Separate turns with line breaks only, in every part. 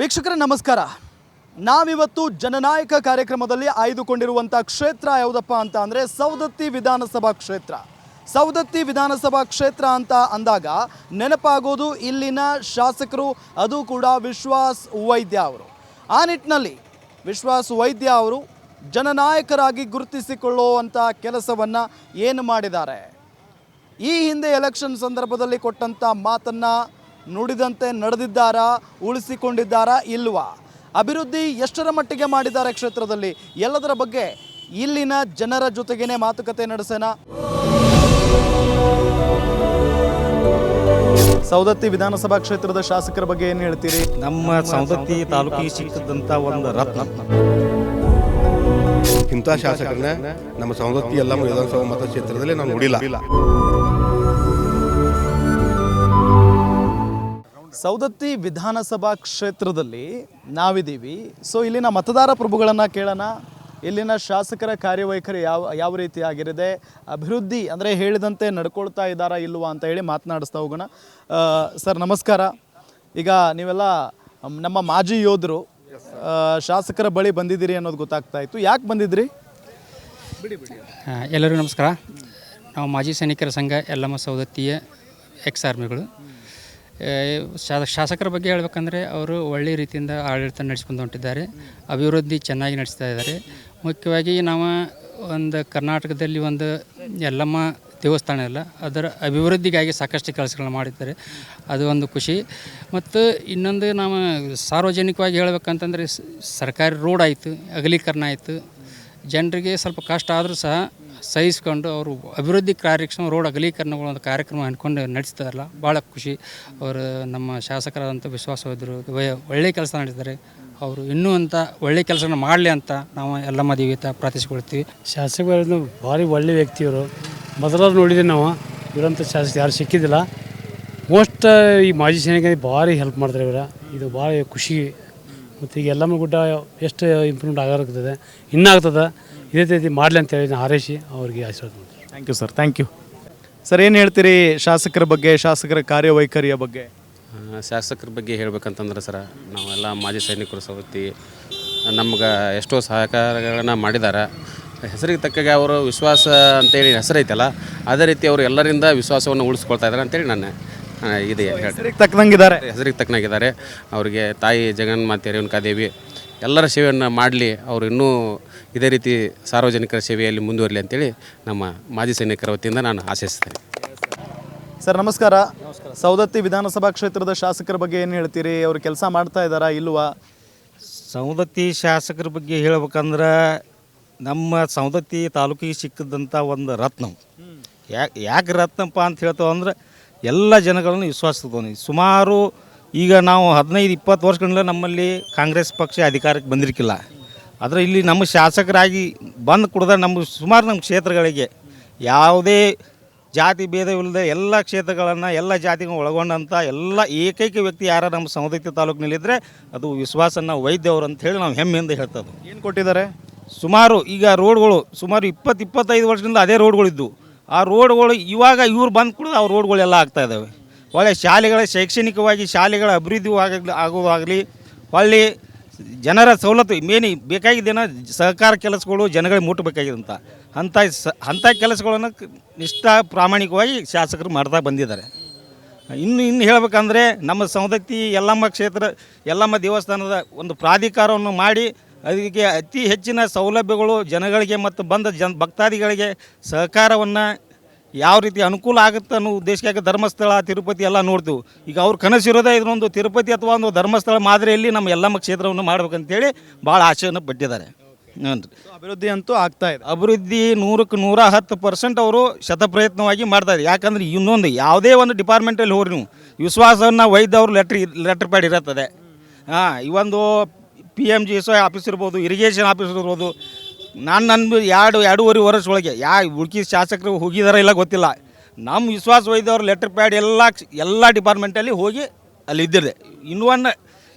ವೀಕ್ಷಕರೇ, ನಮಸ್ಕಾರ. ನಾವಿವತ್ತು ಜನನಾಯಕ ಕಾರ್ಯಕ್ರಮದಲ್ಲಿ ಆಯ್ದುಕೊಂಡಿರುವಂಥ ಕ್ಷೇತ್ರ ಯಾವುದಪ್ಪ ಅಂತ ಅಂದರೆ ಸೌದತ್ತಿ ವಿಧಾನಸಭಾ ಕ್ಷೇತ್ರ. ಸೌದತ್ತಿ ವಿಧಾನಸಭಾ ಕ್ಷೇತ್ರ ಅಂತ ಅಂದಾಗ ನೆನಪಾಗೋದು ಇಲ್ಲಿನ ಶಾಸಕರು, ಅದು ಕೂಡ ವಿಶ್ವಾಸ್ ವೈದ್ಯ ಅವರು. ಆ ನಿಟ್ಟಿನಲ್ಲಿ ವಿಶ್ವಾಸ್ ವೈದ್ಯ ಅವರು ಜನನಾಯಕರಾಗಿ ಗುರುತಿಸಿಕೊಳ್ಳುವಂಥ ಕೆಲಸವನ್ನು ಏನು ಮಾಡಿದ್ದಾರೆ? ಈ ಹಿಂದೆ ಎಲೆಕ್ಷನ್ ಸಂದರ್ಭದಲ್ಲಿ ಕೊಟ್ಟಂಥ ಮಾತನ್ನ ನುಡಿದಂತೆ ನಡೆದಿದ್ದಾರಾ ಉಳಿಸಿಕೊಂಡಿದ್ದಾರಾ ಇಲ್ವಾ? ಅಭಿವೃದ್ಧಿ ಎಷ್ಟರ ಮಟ್ಟಿಗೆ ಮಾಡಿದ್ದಾರೆ ಕ್ಷೇತ್ರದಲ್ಲಿ? ಎಲ್ಲದರ ಬಗ್ಗೆ ಇಲ್ಲಿನ ಜನರ ಜೊತೆಗೇನೆ ಮಾತುಕತೆ ನಡೆಸೋಣ. ಸೌದತ್ತಿ ವಿಧಾನಸಭಾ ಕ್ಷೇತ್ರದ ಶಾಸಕರ ಬಗ್ಗೆ ಏನು ಹೇಳ್ತೀರಿ?
ನಮ್ಮ ಸವದತ್ತಿ ತಾಲೂಕಿಗೆ ಸಿಕ್ಕಿದಂತ ಒಂದು ರತ್ನ.
ಇಂಥ ಶಾಸಕರನ್ನ ನಮ್ಮ ಸವದತ್ತಿ ಎಲ್ಲ ವಿಧಾನಸಭಾ ಮತಕ್ಷೇತ್ರದಲ್ಲಿ ನಾವು ನೋಡಿಲ್ಲ.
ಸೌದತ್ತಿ ವಿಧಾನಸಭಾ ಕ್ಷೇತ್ರದಲ್ಲಿ ನಾವಿದ್ದೀವಿ. ಸೊ ಇಲ್ಲಿನ ಮತದಾರ ಪ್ರಭುಗಳನ್ನು ಕೇಳೋಣ. ಇಲ್ಲಿನ ಶಾಸಕರ ಕಾರ್ಯವೈಖರಿ ಯಾವ ಯಾವ ರೀತಿ ಆಗಿರಿದೆ ಅಭಿವೃದ್ಧಿ ಅಂದರೆ ಹೇಳಿದಂತೆ ನಡ್ಕೊಳ್ತಾ ಇದ್ದಾರಾ ಇಲ್ವಾ ಅಂತ ಹೇಳಿ ಮಾತನಾಡಿಸ್ತಾ ಹೋಗೋಣ. ಸರ್, ನಮಸ್ಕಾರ. ಈಗ ನೀವೆಲ್ಲ ನಮ್ಮ ಮಾಜಿ ಯೋಧರು ಶಾಸಕರ ಬಳಿ ಬಂದಿದ್ದೀರಿ ಅನ್ನೋದು ಗೊತ್ತಾಗ್ತಾ ಇತ್ತು. ಯಾಕೆ ಬಂದಿದ್ರಿ?
ಎಲ್ಲರಿಗೂ ನಮಸ್ಕಾರ. ನಾವು ಮಾಜಿ ಸೈನಿಕರ ಸಂಘ ಎಲ್ಲಮ್ಮ ಸೌದತ್ತಿಯ ಎಕ್ಸ್ ಆರ್ಮಿಗಳು ಶಾಸಕರ ಬಗ್ಗೆ ಹೇಳ್ಬೇಕಂದ್ರೆ ಅವರು ಒಳ್ಳೆಯ ರೀತಿಯಿಂದ ಆಡಳಿತ ನಡೆಸ್ಕೊಂಡು ಹೊಂಟಿದ್ದಾರೆ. ಅಭಿವೃದ್ಧಿ ಚೆನ್ನಾಗಿ ನಡೆಸ್ತಾ ಇದ್ದಾರೆ. ಮುಖ್ಯವಾಗಿ ನಾವು ಒಂದು ಕರ್ನಾಟಕದಲ್ಲಿ ಒಂದು ಯಲ್ಲಮ್ಮ ದೇವಸ್ಥಾನ ಇಲ್ಲ ಅದರ ಅಭಿವೃದ್ಧಿಗಾಗಿ ಸಾಕಷ್ಟು ಕೆಲಸಗಳನ್ನ ಮಾಡಿದ್ದಾರೆ. ಅದು ಒಂದು ಖುಷಿ. ಮತ್ತು ಇನ್ನೊಂದು ನಾವು ಸಾರ್ವಜನಿಕವಾಗಿ ಹೇಳಬೇಕಂತಂದರೆ ಸರ್ಕಾರಿ ರೋಡ್ ಆಯಿತು, ಅಗಲೀಕರಣ ಆಯಿತು. ಜನರಿಗೆ ಸ್ವಲ್ಪ ಕಷ್ಟ ಆದರೂ ಸಹ ಸಹಿಸ್ಕೊಂಡು ಅವರು ಅಭಿವೃದ್ಧಿ ಕಾರ್ಯಕ್ರಮ ರೋಡ್ ಅಗಲೀಕರಣಗಳು ಒಂದು ಕಾರ್ಯಕ್ರಮ ಅಂದ್ಕೊಂಡು ನಡೆಸ್ತಾರಲ್ಲ, ಭಾಳ ಖುಷಿ. ಅವರು ನಮ್ಮ ಶಾಸಕರಾದಂಥ ವಿಶ್ವಾಸವಿದ್ದರು ಒಳ್ಳೆಯ ಕೆಲಸ ನಡೆಸಿದ್ದಾರೆ ಅವರು ಇನ್ನೂ ಅಂತ ಒಳ್ಳೆಯ ಕೆಲಸನ ಮಾಡಲಿ ಅಂತ ನಾವು ಎಲ್ಲ ಮದುವೆ ಪ್ರಾರ್ಥಿಸ್ಕೊಳ್ತೀವಿ.
ಶಾಸಕರು ಭಾರಿ ಒಳ್ಳೆ ವ್ಯಕ್ತಿಯವರು. ಮೊದಲಾದ್ರು ನೋಡಿದ್ದೀವಿ ನಾವು, ಇವರಂಥ ಶಾಸಕ ಯಾರು ಸಿಕ್ಕಿದ್ದಿಲ್ಲ. ಮೋಸ್ಟ್ ಈ ಮಾಜಿ ಸೈನಿಕರಿಗೆ ಭಾರಿ ಹೆಲ್ಪ್ ಮಾಡ್ತಾರೆ ಇವರ. ಇದು ಭಾಳ ಖುಷಿ. ಮತ್ತು ಈಗ ಎಲ್ಲಮ್ಮ ಗುಡ್ಡ ಎಷ್ಟು ಇಂಪ್ರೂವ್ಮೆಂಟ್ ಆಗಾಗ್ತದೆ ಇನ್ನೂ ಆಗ್ತದೆ ಇದೇ ರೀತಿ ಮಾಡಲಿ ಅಂತೇಳಿ ನಾನು ಹಾರೈಸಿ ಅವ್ರಿಗೆ ಆಶೀರ್ವಾದ ಮಾಡ್ತೀನಿ.
Thank you sir thank you sir ಏನು ಹೇಳ್ತೀರಿ ಶಾಸಕರ ಬಗ್ಗೆ ಶಾಸಕರ ಕಾರ್ಯವೈಖರಿಯ ಬಗ್ಗೆ?
ಶಾಸಕರ ಬಗ್ಗೆ ಹೇಳ್ಬೇಕಂತಂದ್ರೆ ಸರ್ ನಾವೆಲ್ಲ ಮಾಜಿ ಸೈನಿಕರು ಸವತಿ ನಮ್ಗೆ ಎಷ್ಟೋ ಸಹಕಾರಗಳನ್ನ ಮಾಡಿದ್ದಾರೆ ಹೆಸರಿಗೆ ತಕ್ಕಾಗೆ ಅವರು ವಿಶ್ವಾಸ ಅಂತೇಳಿ ಹೆಸರೈತಲ್ಲ ಅದೇ ರೀತಿ ಅವರು ಎಲ್ಲರಿಂದ ವಿಶ್ವಾಸವನ್ನು ಉಳಿಸ್ಕೊಳ್ತಾ ಇದ್ದಾರೆ ಅಂತೇಳಿ ನನ್ನ ಇದೆ ಹೇಳ್ತೀನಿ.
ಹೆಸರಿಗೆ ತಕ್ಕದಂಗಿದ್ದಾರೆ
ಹೆಸರಿಗೆ ತಕ್ಕನಾಗಿದ್ದಾರೆ. ಅವರಿಗೆ ತಾಯಿ ಜಗನ್ಮಾತೆ ರೇಣುಕಾದೇವಿ ಎಲ್ಲರ ಸೇವೆಯನ್ನು ಮಾಡಲಿ ಅವರು ಇನ್ನೂ ಇದೇ ರೀತಿ ಸಾರ್ವಜನಿಕರ ಸೇವೆಯಲ್ಲಿ ಮುಂದುವರಲಿ ಅಂತೇಳಿ ನಮ್ಮ ಮಾಜಿ ಸೈನಿಕರ ವತಿಯಿಂದ ನಾನು ಆಶಿಸ್ತೇನೆ.
ಸರ್ ನಮಸ್ಕಾರ. ಸೌದತ್ತಿ ವಿಧಾನಸಭಾ ಕ್ಷೇತ್ರದ ಶಾಸಕರ ಬಗ್ಗೆ ಏನು ಹೇಳ್ತೀರಿ? ಅವರು ಕೆಲಸ ಮಾಡ್ತಾ ಇದ್ದಾರಾ ಇಲ್ವಾ?
ಸವದತ್ತಿ ಶಾಸಕರ ಬಗ್ಗೆ ಹೇಳ್ಬೇಕಂದ್ರೆ ನಮ್ಮ ಸವದತ್ತಿ ತಾಲೂಕಿಗೆ ಸಿಕ್ಕಿದ್ದಂಥ ಒಂದು ರತ್ನ ಯಾಕೆ ಯಾಕೆ ರತ್ನಪ್ಪ ಅಂತ ಹೇಳ್ತೇವೆ ಅಂದ್ರೆ ಎಲ್ಲ ಜನಗಳನ್ನು ವಿಶ್ವಾಸ ಸುಮಾರು ಈಗ ನಾವು ಹದಿನೈದು ಇಪ್ಪತ್ತು ವರ್ಷಗಳಿಂದ ನಮ್ಮಲ್ಲಿ ಕಾಂಗ್ರೆಸ್ ಪಕ್ಷ ಅಧಿಕಾರಕ್ಕೆ ಬಂದಿರಕ್ಕಿಲ್ಲ ಆದರೆ ಇಲ್ಲಿ ನಮ್ಮ ಶಾಸಕರಾಗಿ ಬಂದು ಕುಡ್ದ ನಮ್ಮ ಸುಮಾರು ನಮ್ಮ ಕ್ಷೇತ್ರಗಳಿಗೆ ಯಾವುದೇ ಜಾತಿ ಭೇದವಿಲ್ಲದೆ ಎಲ್ಲ ಕ್ಷೇತ್ರಗಳನ್ನು ಎಲ್ಲ ಜಾತಿಗಳನ್ನು ಒಳಗೊಂಡಂಥ ಎಲ್ಲ ಏಕೈಕ ವ್ಯಕ್ತಿ ಯಾರ ನಮ್ಮ ಸವದತ್ತಿ ತಾಲೂಕಿನಲ್ಲಿದ್ದರೆ ಅದು ವಿಶ್ವಾಸನ ವೈದ್ಯವರು ಅಂತ ಹೇಳಿ ನಾವು ಹೆಮ್ಮೆಯಿಂದ ಹೇಳ್ತದೆ
ಏನು ಕೊಟ್ಟಿದ್ದಾರೆ?
ಸುಮಾರು ಈಗ ರೋಡ್ಗಳು ಸುಮಾರು ಇಪ್ಪತ್ತು ಇಪ್ಪತ್ತೈದು ವರ್ಷದಿಂದ ಅದೇ ರೋಡ್ಗಳಿದ್ದು ಆ ರೋಡ್ಗಳು ಇವಾಗ ಇವ್ರು ಬಂದು ಕೂಡ ಆ ರೋಡ್ಗಳೆಲ್ಲ ಆಗ್ತಾ ಇದ್ದಾವೆ ಒಳ್ಳೆ ಶಾಲೆಗಳ ಶೈಕ್ಷಣಿಕವಾಗಿ ಶಾಲೆಗಳ ಅಭಿವೃದ್ಧಿ ಆಗಲಿ ಆಗುವಾಗಲಿ ಒಳ್ಳೆ ಜನರ ಸವಲತ್ತು, ಮೇನ್ ಬೇಕಾಗಿದ್ದೇನ ಸಹಕಾರ ಕೆಲಸಗಳು ಜನಗಳಿಗೆ ಮುಟ್ಟಬೇಕಾಗಿದಂಥ ಅಂಥ ಸ ಅಂಥ ಕೆಲಸಗಳನ್ನು ನಿಷ್ಠ ಪ್ರಾಮಾಣಿಕವಾಗಿ ಶಾಸಕರು ಮಾಡ್ತಾ ಬಂದಿದ್ದಾರೆ. ಇನ್ನು ಇನ್ನು ಹೇಳಬೇಕಂದ್ರೆ ನಮ್ಮ ಸವದತ್ತಿ ಯಲ್ಲಮ್ಮ ಕ್ಷೇತ್ರ, ಯಲ್ಲಮ್ಮ ದೇವಸ್ಥಾನದ ಒಂದು ಪ್ರಾಧಿಕಾರವನ್ನು ಮಾಡಿ ಅದಕ್ಕೆ ಅತಿ ಹೆಚ್ಚಿನ ಸೌಲಭ್ಯಗಳು ಜನಗಳಿಗೆ ಮತ್ತು ಬಂದ ಜನ ಭಕ್ತಾದಿಗಳಿಗೆ ಸಹಕಾರವನ್ನು ಯಾವ ರೀತಿ ಅನುಕೂಲ ಆಗುತ್ತೆ ಅನ್ನೋ ಉದ್ದೇಶಕ್ಕಾಗಿ ಧರ್ಮಸ್ಥಳ ತಿರುಪತಿ ಎಲ್ಲ ನೋಡ್ತೀವಿ. ಈಗ ಅವ್ರ ಕನಸಿರೋದೇ ಇದೊಂದು ತಿರುಪತಿ ಅಥವಾ ಒಂದು ಧರ್ಮಸ್ಥಳ ಮಾದರಿಯಲ್ಲಿ ನಮ್ಮ ಎಲ್ಲ ಕ್ಷೇತ್ರವನ್ನು ಮಾಡ್ಬೇಕಂತೇಳಿ ಭಾಳ ಆಶೆಯನ್ನು ಪಟ್ಟಿದ್ದಾರೆ. ಹ್ಞೂ ರೀ
ಅಭಿವೃದ್ಧಿ ಅಂತೂ ಆಗ್ತಾ ಇದೆ.
ಅಭಿವೃದ್ಧಿ ನೂರಕ್ಕೆ ನೂರ ಹತ್ತು ಪರ್ಸೆಂಟ್ ಅವರು ಶತಪ್ರಯತ್ನವಾಗಿ ಮಾಡ್ತಾರೆ ಯಾಕಂದ್ರೆ ಇನ್ನೊಂದು ಯಾವುದೇ ಒಂದು ಡಿಪಾರ್ಟ್ಮೆಂಟಲ್ಲಿ ಹೋಗ್ರಿ ನೀವು ವಿಶ್ವಾಸವನ್ನು ವೈದ್ಯ ಅವರು ಲೆಟ್ರ್ ಲೆಟ್ರ್ ಪ್ಯಾಡ್ ಇರುತ್ತದೆ. ಹಾಂ ಈ ಒಂದು P M G S office ಇರ್ಬೋದು ಇರಿಗೇಷನ್ ಆಫೀಸ್ ಇರ್ಬೋದು ನಾನು ನನ್ನ ಎರಡು, ಎರಡೂವರೆ ವರ್ಷ ಒಳಗೆ ಯಾ ಉಳ್ಕಿ ಶಾಸಕರು ಹೋಗಿದಾರ ಇಲ್ಲ ಗೊತ್ತಿಲ್ಲ. ನಮ್ಮ ವಿಶ್ವಾಸ ವೈದ್ಯವ್ರ ಲೆಟರ್ ಪ್ಯಾಡ್ ಎಲ್ಲ ಎಲ್ಲ ಡಿಪಾರ್ಟ್ಮೆಂಟಲ್ಲಿ ಹೋಗಿ ಅಲ್ಲಿ ಇದ್ದಿದೆ. ಒನ್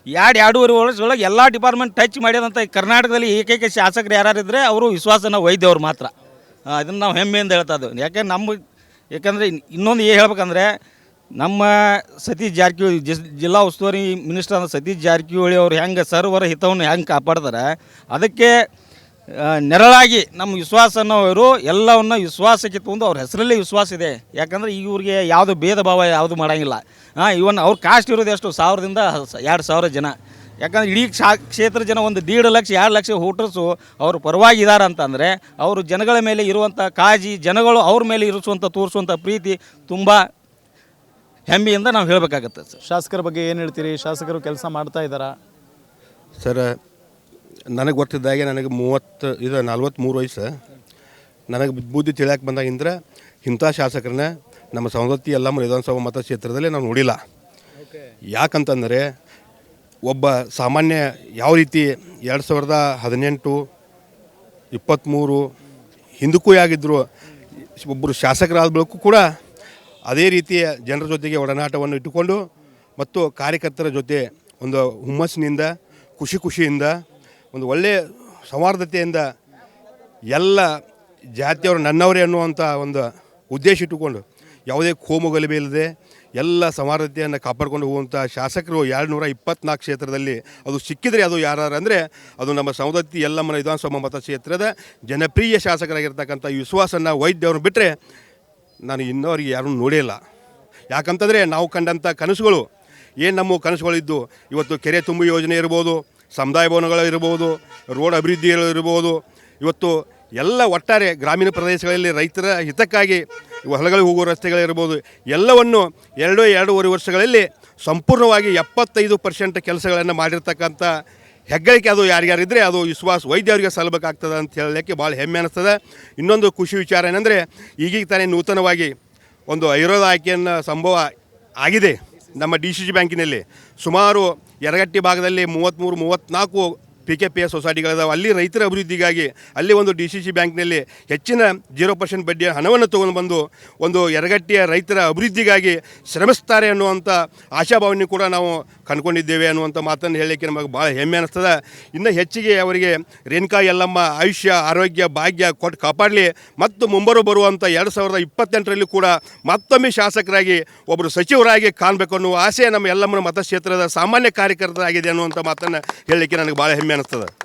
ಎರಡು, ಎರಡೂವರೆ ವರ್ಷದೊಳಗೆ ಎಲ್ಲ ಡಿಪಾರ್ಟ್ಮೆಂಟ್ ಟಚ್ ಮಾಡ್ಯದಂಥ ಕರ್ನಾಟಕದಲ್ಲಿ ಏಕೈಕ ಶಾಸಕರು ಇದ್ದರೆ ಅವರು ವಿಶ್ವಾಸನ ವೈದ್ಯವ್ರು ಮಾತ್ರ. ಅದನ್ನು ನಾವು ಹೆಮ್ಮೆಯಿಂದ ಹೇಳ್ತಾ ಇದ್ದೇವೆ. ಯಾಕೆ ನಮ್ಮ ಯಾಕಂದರೆ ಇನ್ನೊಂದು ಏನು ಹೇಳ್ಬೇಕಂದ್ರೆ ನಮ್ಮ ಸತೀಶ್ ಜಾರಕಿಹೊಳಿ, ಜಿ, ಜಿಲ್ಲಾ ಉಸ್ತುವಾರಿ ಮಿನಿಸ್ಟರ್ ಸತೀಶ್ ಜಾರಕಿಹೊಳಿ ಅವ್ರು ಹೆಂಗೆ ಸರ್ವರ ಹಿತವನ್ನು ಹೆಂಗೆ ಕಾಪಾಡ್ತಾರೆ, ಅದಕ್ಕೆ ನೆರಳಾಗಿ ನಮ್ಮ ವಿಶ್ವಾಸ ಅನ್ನೋರು ಎಲ್ಲವನ್ನ ವಿಶ್ವಾಸಕ್ಕೆ ತಗೊಂಡು ಅವ್ರ ಹೆಸರಲ್ಲೇ ವಿಶ್ವಾಸ ಇದೆ. ಯಾಕಂದ್ರೆ ಇವ್ರಿಗೆ ಯಾವುದು ಭೇದ ಭಾವ ಯಾವುದು ಮಾಡೋಂಗಿಲ್ಲ. ಹಾಂ ಇವನ್ ಅವ್ರ ಕಾಸ್ಟ್ ಇರೋದು ಎಷ್ಟು? ಸಾವಿರದಿಂದ ಎರಡು ಸಾವಿರ ಜನ. ಯಾಕಂದ್ರೆ ಇಡೀ ಕ್ಷಾ ಕ್ಷೇತ್ರ ಜನ ಒಂದು ದೀಡ್ ಲಕ್ಷ ಎರಡು ಲಕ್ಷ ಹುಟ್ಟರ್ಸು ಅವರು ಪರವಾಗಿ ಇದ್ದಾರೆ ಅಂತಂದರೆ ಅವರು ಜನಗಳ ಮೇಲೆ ಇರುವಂಥ ಕಾಜಿ ಜನಗಳು ಅವ್ರ ಮೇಲೆ ಇರಿಸುವಂಥ ತೋರಿಸುವಂಥ ಪ್ರೀತಿ ತುಂಬ ಹೆಮ್ಮೆಯಿಂದ ನಾವು ಹೇಳಬೇಕಾಗತ್ತೆ ಸರ್.
ಶಾಸಕರ ಬಗ್ಗೆ ಏನು ಹೇಳ್ತೀರಿ? ಶಾಸಕರು ಕೆಲಸ ಮಾಡ್ತಾ ಇದ್ದಾರಾ?
ಸರ್ ನನಗೆ ಗೊತ್ತಿದ್ದಾಗೆ ನನಗೆ ಮೂವತ್ತು, ಇದು ನಲ್ವತ್ತ್ಮೂರು ವಯಸ್ಸು. ನನಗೆ ಬುದ್ಧಿ ತಿಳಿಯಕ್ಕೆ ಬಂದಾಗಿಂದ್ರೆ ಇಂಥ ಶಾಸಕರನ್ನ ನಮ್ಮ ಸವದತ್ತಿ ಎಲ್ಲ ವಿಧಾನಸಭಾ ಮತಕ್ಷೇತ್ರದಲ್ಲಿ ನಾವು ನೋಡಿಲ್ಲ. ಯಾಕಂತಂದರೆ ಒಬ್ಬ ಸಾಮಾನ್ಯ ಯಾವ ರೀತಿ ಎರಡು ಸಾವಿರದ ಹದಿನೆಂಟು ಇಪ್ಪತ್ತ್ಮೂರು ಹಿಂದಕ್ಕೂ ಆಗಿದ್ದರು ಒಬ್ಬರು ಶಾಸಕರಾದ ಬಳಿಕೂ ಕೂಡ ಅದೇ ರೀತಿಯ ಜನರ ಜೊತೆಗೆ ಒಡನಾಟವನ್ನು ಇಟ್ಟುಕೊಂಡು ಮತ್ತು ಕಾರ್ಯಕರ್ತರ ಜೊತೆ ಒಂದು ಹುಮ್ಮಸ್ಸಿನಿಂದ, ಖುಷಿ ಖುಷಿಯಿಂದ ಒಂದು ಒಳ್ಳೆಯ ಸೌಹಾರ್ದತೆಯಿಂದ ಎಲ್ಲ ಜಾತಿಯವರು ನನ್ನವರೇ ಅನ್ನುವಂಥ ಒಂದು ಉದ್ದೇಶ ಇಟ್ಟುಕೊಂಡು ಯಾವುದೇ ಕೋಮು ಗಲಭೆ ಇಲ್ಲದೆ ಎಲ್ಲ ಸೌಹಾರ್ದತೆಯನ್ನು ಕಾಪಾಡಿಕೊಂಡು ಹೋಗುವಂಥ ಶಾಸಕರು ಎರಡು ನೂರ ಇಪ್ಪತ್ನಾಲ್ಕು ಕ್ಷೇತ್ರದಲ್ಲಿ ಅದು ಸಿಕ್ಕಿದರೆ ಅದು ಯಾರು ಅಂದರೆ ಅದು ನಮ್ಮ ಸೌದತ್ತಿ ಯಲ್ಲಮ್ಮನ ವಿಧಾನಸಭಾ ಮತಕ್ಷೇತ್ರದ ಜನಪ್ರಿಯ ಶಾಸಕರಾಗಿರ್ತಕ್ಕಂಥ ವಿಶ್ವಾಸನ ವೈದ್ಯವ್ರನ್ನ ಬಿಟ್ಟರೆ ನಾನು ಇನ್ನೋರಿಗೆ ಯಾರೂ ನೋಡಿಲ್ಲ ಯಾಕಂತಂದರೆ ನಾವು ಕಂಡಂಥ ಕನಸುಗಳು, ಏನು ನಮ್ಮ ಕನಸುಗಳಿದ್ದು, ಇವತ್ತು ಕೆರೆ ತುಂಬು ಯೋಜನೆ ಇರ್ಬೋದು ಸಮುದಾಯ ಭವನಗಳು ಇರ್ಬೋದು, ರೋಡ್ ಅಭಿವೃದ್ಧಿಗಳು ಇರ್ಬೋದು. ಇವತ್ತು ಎಲ್ಲ ಒಟ್ಟಾರೆ ಗ್ರಾಮೀಣ ಪ್ರದೇಶಗಳಲ್ಲಿ ರೈತರ ಹಿತಕ್ಕಾಗಿ ಹೊಲಗಳಿಗೆ ಹೋಗುವ ರಸ್ತೆಗಳಿರ್ಬೋದು. ಎಲ್ಲವನ್ನು ಎರಡು, ಎರಡೂವರೆ ವರ್ಷಗಳಲ್ಲಿ ಸಂಪೂರ್ಣವಾಗಿ ಎಪ್ಪತ್ತೈದು ಪರ್ಸೆಂಟ್ ಕೆಲಸಗಳನ್ನು ಮಾಡಿರ್ತಕ್ಕಂಥ ಹೆಗ್ಗಳಿಕೆ ಅದು ಯಾರ್ಯಾರಿದ್ದರೆ ಅದು ವಿಶ್ವಾಸ ವೈದ್ಯರಿಗೆ ಸಲ್ಲಬೇಕಾಗ್ತದೆ ಅಂತ ಹೇಳಲಿಕ್ಕೆ ಭಾಳ ಹೆಮ್ಮೆ ಅನ್ನಿಸ್ತದೆ ಇನ್ನೊಂದು ಖುಷಿ ವಿಚಾರ ಏನಂದರೆ ಈಗೀಗ ತಾನೇ ನೂತನವಾಗಿ ಒಂದು ಐರೋದ ಆಯ್ಕೆಯನ್ನು ಸಂಭವ ಆಗಿದೆ. ನಮ್ಮ ಡಿ ಸಿ ಸಿ ಬ್ಯಾಂಕಿನಲ್ಲಿ ಸುಮಾರು ಯರಗಟ್ಟಿ ಭಾಗದಲ್ಲಿ ಮೂವತ್ತ್ಮೂರು ಮೂವತ್ತ್ನಾಲ್ಕು ಪಿ ಕೆ ಪಿ ಎಸ್ ಸೊಸೈಟಿಗಳಿದಾವೆ ಅಲ್ಲಿ ರೈತರ ಅಭಿವೃದ್ಧಿಗಾಗಿ ಅಲ್ಲಿ ಒಂದು ಡಿ ಸಿ ಸಿ ಬ್ಯಾಂಕ್ನಲ್ಲಿ ಹೆಚ್ಚಿನ ಜೀರೋ ಪರ್ಸೆಂಟ್ ಬಡ್ಡಿಯ ಹಣವನ್ನು ತೊಗೊಂಡು ಬಂದು ಒಂದು ಎರಗಟ್ಟಿಯ ರೈತರ ಅಭಿವೃದ್ಧಿಗಾಗಿ ಶ್ರಮಿಸ್ತಾರೆ ಅನ್ನುವಂಥ ಆಶಾಭಾವನೆ ಕೂಡ ನಾವು ಕಂಡುಕೊಂಡಿದ್ದೇವೆ ಅನ್ನುವಂಥ ಮಾತನ್ನು ಹೇಳಲಿಕ್ಕೆ ನಮಗೆ ಭಾಳ ಹೆಮ್ಮೆ ಅನ್ನಿಸ್ತದೆ ಇನ್ನು ಹೆಚ್ಚಿಗೆ ಅವರಿಗೆ ರೇಣುಕಾ ಯಲ್ಲಮ್ಮ ಆಯುಷ್ಯ, ಆರೋಗ್ಯ, ಭಾಗ್ಯ ಕೊಟ್ಟು ಕಾಪಾಡಲಿ. ಮತ್ತು ಮುಂಬರು ಬರುವಂಥ ಎರಡು ಸಾವಿರದ ಇಪ್ಪತ್ತೆಂಟರಲ್ಲಿ ಕೂಡ ಮತ್ತೊಮ್ಮೆ ಶಾಸಕರಾಗಿ ಒಬ್ಬರು ಸಚಿವರಾಗಿ ಕಾಣಬೇಕು ಅನ್ನುವ ಆಸೆ ನಮ್ಮ ಯಲ್ಲಮ್ಮನ ಮತಕ್ಷೇತ್ರದ ಸಾಮಾನ್ಯ ಕಾರ್ಯಕರ್ತರಾಗಿದೆ ಅನ್ನುವಂಥ ಮಾತನ್ನು ಹೇಳಲಿಕ್ಕೆ ನನಗೆ ಭಾಳ ಹೆಮ್ಮೆ ಅನ್ನಿಸ್ತದೆ